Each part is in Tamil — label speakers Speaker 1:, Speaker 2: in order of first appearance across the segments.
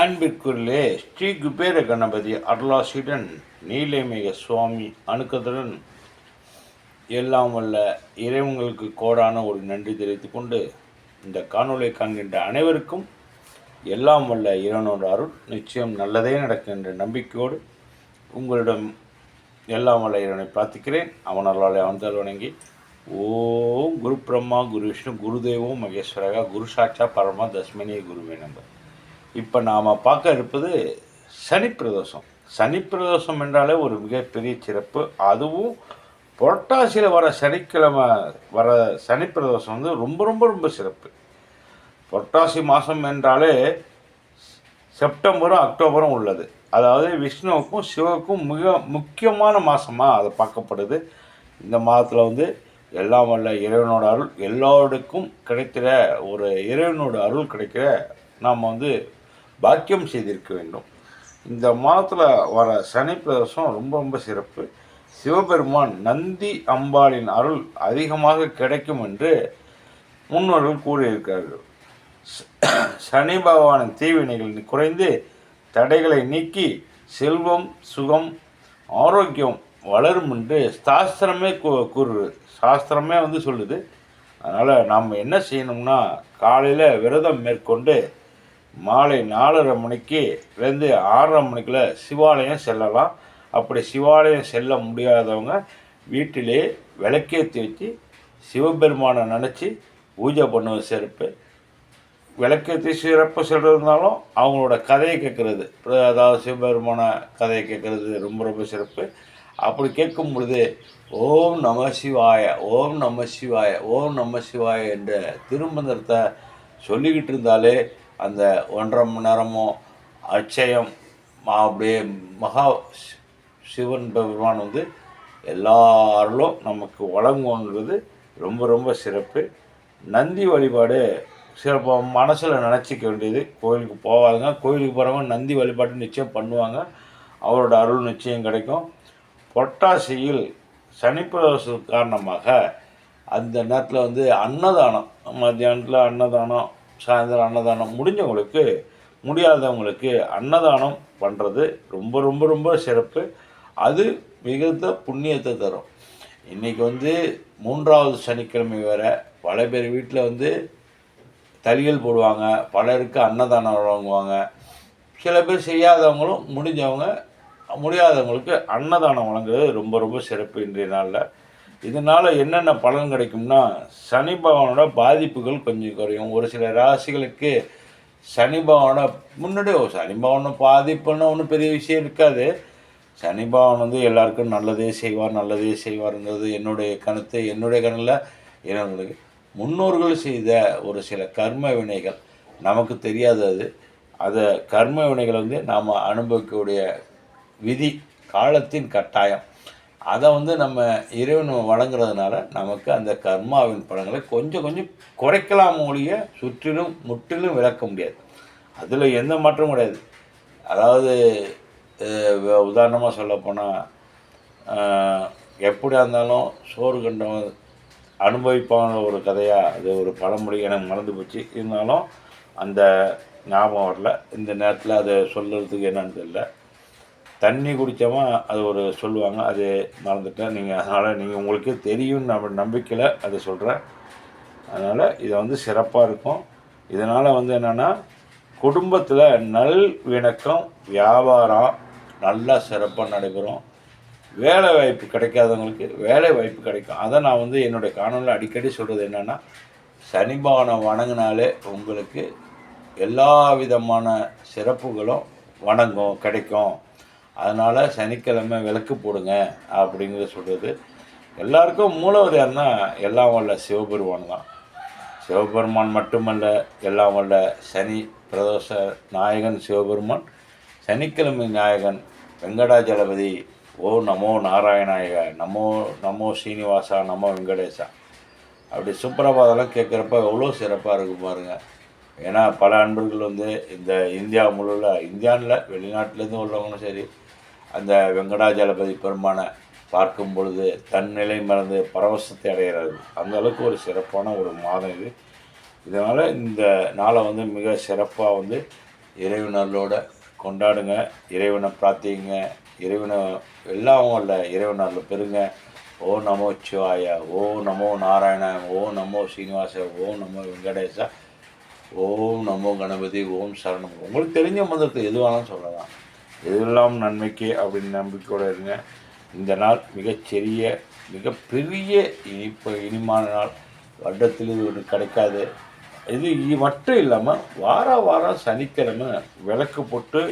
Speaker 1: அன்பிற்குள்ளே ஸ்ரீ குபேர கணபதி அருளாசியுடன் நீலமேக சுவாமி அணுக்கத்துடன் எல்லாம் வல்ல இறைவங்களுக்கு கோடான ஒரு நன்றி தெரிவித்துக் கொண்டு இந்த காணொலியை காண்கின்ற அனைவருக்கும் எல்லாம் வல்ல இறைவனோட அருள் நிச்சயம் நல்லதே நடக்கின்ற நம்பிக்கையோடு உங்களிடம் எல்லாம் வல்ல இறைவனை பிரார்த்திக்கிறேன். அவன் அருளாலே அவன் வணங்கி ஓம் குரு பிரம்மா குரு விஷ்ணு குருதேவம் மகேஸ்வரகா குரு சாட்சா பரமா தஸ்மினே குருவே நம்பர் இப்போ நாம் பார்க்க இருப்பது சனி பிரதோஷம் சனி பிரதோஷம் என்றாலே ஒரு மிகப்பெரிய சிறப்பு. அதுவும் புரட்டாசியில் வர சனிக்கிழமை வர சனி பிரதோஷம் வந்து ரொம்ப ரொம்ப ரொம்ப சிறப்பு. புரட்டாசி மாதம் என்றாலே செப்டம்பரும் அக்டோபரும் உள்ளது. அதாவது விஷ்ணுவுக்கும் சிவக்கும் மிக முக்கியமான மாதமாக அது பார்க்கப்படுது. இந்த மாதத்தில் வந்து எல்லாம் வல்ல இறைவனோட அருள் எல்லோருக்கும் கிடைக்கிற ஒரு இறைவனோட அருள் கிடைக்கிற நாம் வந்து பாக்கியம் செய்திருக்க வேண்டும். இந்த மாதத்தில் வர சனி பிரதோஷம் ரொம்ப ரொம்ப சிறப்பு. சிவபெருமான் நந்தி அம்பாளின் அருள் அதிகமாக கிடைக்கும் என்று முன்னோர்கள் கூறியிருக்கிறார்கள். சனி பகவானின் தீவினைகள் குறைந்து தடைகளை நீக்கி செல்வம் சுகம் ஆரோக்கியம் வளரும் என்று சாஸ்திரமே கூ- கூறுது. சாஸ்திரமே வந்து சொல்லுது. அதனால் நாம் என்ன செய்யணும்னா காலையில் விரதம் மேற்கொண்டு மாலை நாலரை மணிக்கு இருந்து ஆறரை மணிக்குள்ள சிவாலயம் செல்லலாம். அப்படி சிவாலயம் செல்ல முடியாதவங்க வீட்டிலே விளக்கேற்றி வச்சு சிவபெருமானை நினச்சி பூஜை பண்ணுவது சிறப்பு. விளக்கேற்றி சிறப்பு சொல்கிறதுனாலும் அவங்களோட கதையை கேட்குறது. அதாவது சிவபெருமான கதையை கேட்குறது ரொம்ப ரொம்ப சிறப்பு. அப்படி கேட்கும் பொழுது ஓம் நம சிவாய ஓம் நம சிவாய ஓம் நம சிவாய என்ற திருமந்திரத்தை சொல்லிக்கிட்டு இருந்தாலே அந்த ஒன்றரை மணி நேரமோ அட்சயம் மா- அப்படியே மகா சிவன் பெருமான் வந்து எல்லா அருளும் நமக்கு வழங்குவாங்கிறது ரொம்ப ரொம்ப சிறப்பு. நந்தி வழிபாடு சிறப்பாக மனசில் நினச்சிக்க வேண்டியது. கோயிலுக்கு போவாங்க கோயிலுக்கு போகிறவங்க நந்தி வழிபாடு நிச்சயம் பண்ணுவாங்க. அவரோட அருள் நிச்சயம் கிடைக்கும். பொட்டாசியில் சனிப்பிரவேசம் காரணமாக அந்த நேரத்தில் வந்து அன்னதானம் மத்தியானத்தில் அன்னதானம் சாயந்தரம் அன்னதானம் முடிஞ்சவங்களுக்கு முடியாதவங்களுக்கு அன்னதானம் பண்ணுறது ரொம்ப ரொம்ப ரொம்ப சிறப்பு. அது மிகுந்த புண்ணியத்தை தரும். இன்றைக்கி வந்து மூன்றாவது சனிக்கிழமை வேறு. பல பேர் வீட்டில் வந்து தலிகள் போடுவாங்க. பலருக்கு அன்னதானம் வழங்குவாங்க. சில பேர் செய்யாதவங்களும் முடிஞ்சவங்க முடியாதவங்களுக்கு அன்னதானம் வழங்குறது ரொம்ப ரொம்ப சிறப்பு இன்றைய நாளில். இதனால் என்னென்ன பலன் கிடைக்கும்னா சனி பகவானோட பாதிப்புகள் கொஞ்சம் குறையும். ஒரு சில ராசிகளுக்கு சனி பகவானோட முன்னாடி சனி பகவானோட பாதிப்புன்னு ஒன்றும் பெரிய விஷயம் இருக்காது. சனி பகவான் வந்து எல்லாருக்கும் நல்லதே செய்வார் நல்லதே செய்வாருங்கிறது என்னுடைய கணத்தை என்னுடைய கணில் என்னுடைய முன்னோர்கள் செய்த ஒரு சில கர்ம வினைகள் நமக்கு தெரியாது அது. அதை கர்ம வினைகளை வந்து நாம் அனுபவிக்கக்கூடிய விதி காலத்தின் கட்டாயம். அதை வந்து நம்ம இறைவன் வழங்குறதுனால நமக்கு அந்த கர்மாவின் பலன்களை கொஞ்சம் கொஞ்சம் குறைக்கலாம் ஒழிய சுற்றிலும் முற்றிலும் விளக்க முடியாது. அதில் எந்த மாற்றமும் கிடையாது. அதாவது உதாரணமாக சொல்லப்போனால் எப்படியா இருந்தாலும் சோறு கண்டவன் அனுபவிப்பான ஒரு கதையாக அது ஒரு பழமொழி எனக்கு மறந்து போச்சு. இருந்தாலும் அந்த ஞாபகம் வரல. இந்த நேரத்தில் அதை சொல்கிறதுக்கு என்னன்னு தெரியல. தண்ணி குடித்தோமா அது ஒரு சொல்லுவாங்க அது மறந்துட்டேன். நீங்கள் அதனால் நீங்கள் உங்களுக்கே தெரியும் நம்ம நம்பிக்கையில் அதை சொல்கிறேன் அதனால் இது வந்து சிறப்பாக இருக்கும். இதனால் வந்து என்னென்னா குடும்பத்தில் நல் விணக்கம் வியாபாரம் நல்லா சிறப்பாக நடைபெறும். வேலை வாய்ப்பு கிடைக்காதவங்களுக்கு வேலை வாய்ப்பு கிடைக்கும். அதை நான் வந்து என்னுடைய காணொலியில் அடிக்கடி சொல்கிறது என்னென்னா சனிபானம் வணங்கினாலே உங்களுக்கு எல்லா விதமான சிறப்புகளும் வணங்கும் கிடைக்கும். அதனால் சனிக்கிழமை விளக்கு போடுங்க அப்படிங்கிறத சொல்கிறது எல்லாருக்கும் மூலவர் யாருன்னா எல்லாம் வல்ல சிவபெருமான் தான். சிவபெருமான் மட்டுமல்ல எல்லாம் வல்ல சனி பிரதோஷ நாயகன் சிவபெருமான் சனிக்கிழமை நாயகன் வெங்கடாஜலபதி ஓ நமோ நாராயணாயக நமோ நமோ சீனிவாசா நமோ வெங்கடேசா. அப்படி சுப்பிரபாதெல்லாம் கேட்குறப்ப எவ்வளோ சிறப்பாக இருக்கும் பாருங்கள் ஏன்னா பல அன்பர்கள் வந்து இந்த இந்தியா முழுவில் இந்தியாவில் வெளிநாட்டிலேருந்து உள்ளவங்களும் சரி அந்த வெங்கடாஜலபதி பெருமானை பார்க்கும் பொழுது தன்னிலை மறந்து பரவசத்தை அடைகிறது அந்த அளவுக்கு ஒரு சிறப்பான ஒரு மாதம் இது. இதனால் இந்த நாளை வந்து மிக சிறப்பாக வந்து இறைவனர்களோட கொண்டாடுங்க இறைவனை பிரார்த்திங்க இறைவனை எல்லாம் வல்ல இறைவனரில் பெறுங்க. ஓ நமோ சிவாய ஓ நமோ நாராயண ஓ நமோ சீனிவாச ஓ நமோ வெங்கடேசா ஓம் நமோ கணபதி ஓம் சரணம். உங்களுக்கு தெரிஞ்ச மந்திரத்தை எது வேணாலும் சொல்லலாம். எதெல்லாம் நன்மைக்கு அப்படின்னு நம்பிக்கையோடு இருங்க. இந்த நாள் மிகச்சிறிய மிகப்பெரிய இனிப்ப இனிமான நாள். வருடத்தில் இது ஒன்று கிடைக்காது. இது மட்டும் இல்லாமல் வார வாரம் சனிக்கிழமை விளக்கு போட்டு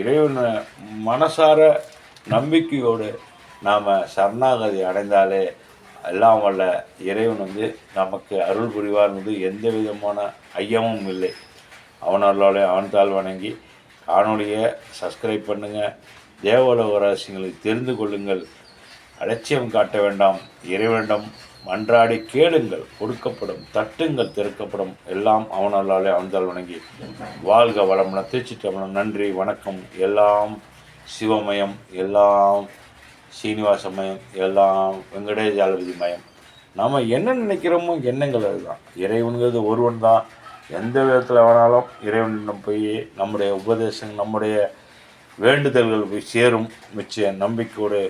Speaker 1: இறைவனை மனசார நம்பிக்கையோடு நாம் சரணாகதி அடைந்தாலே எல்லாம் வல்ல இறைவன் வந்து நமக்கு அருள் புரிவார்ன்றது எந்த விதமான ஐயமும் இல்லை. அவனர்களோட அவன்தால் வணங்கி காணொலியை சப்ஸ்கிரைப் பண்ணுங்கள் தேவலோக ரகசியங்களை தெரிந்து கொள்ளுங்கள். அலட்சியம் காட்ட வேண்டாம். இறைவனிடம் மன்றாடி கேளுங்கள். கொடுக்கப்படும் தட்டுங்கள் திறக்கப்படும் எல்லாம் அவனல்லாலே அவன்தால் வணங்கி வாழ்க வளமுடன். திருச்சிட்டம்பலம் நன்றி வணக்கம். எல்லாம் சிவமயம் எல்லாம் சீனிவாச மயம் எல்லாம் வெங்கடேஜாலபதி மயம். நம்ம என்ன நினைக்கிறோமோ எண்ணங்கள் அதுதான். இறைவனுங்கிறது ஒருவன் தான். எந்த விதத்தில் வேணாலும் இறைவனிடம் போய் நம்முடைய உபதேசம் நம்முடைய வேண்டுதல்கள் போய் சேரும். மிச்ச நம்பிக்கையோடு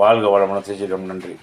Speaker 1: வாழ்க வளமனத்தை செய்கிறோம் நன்றி.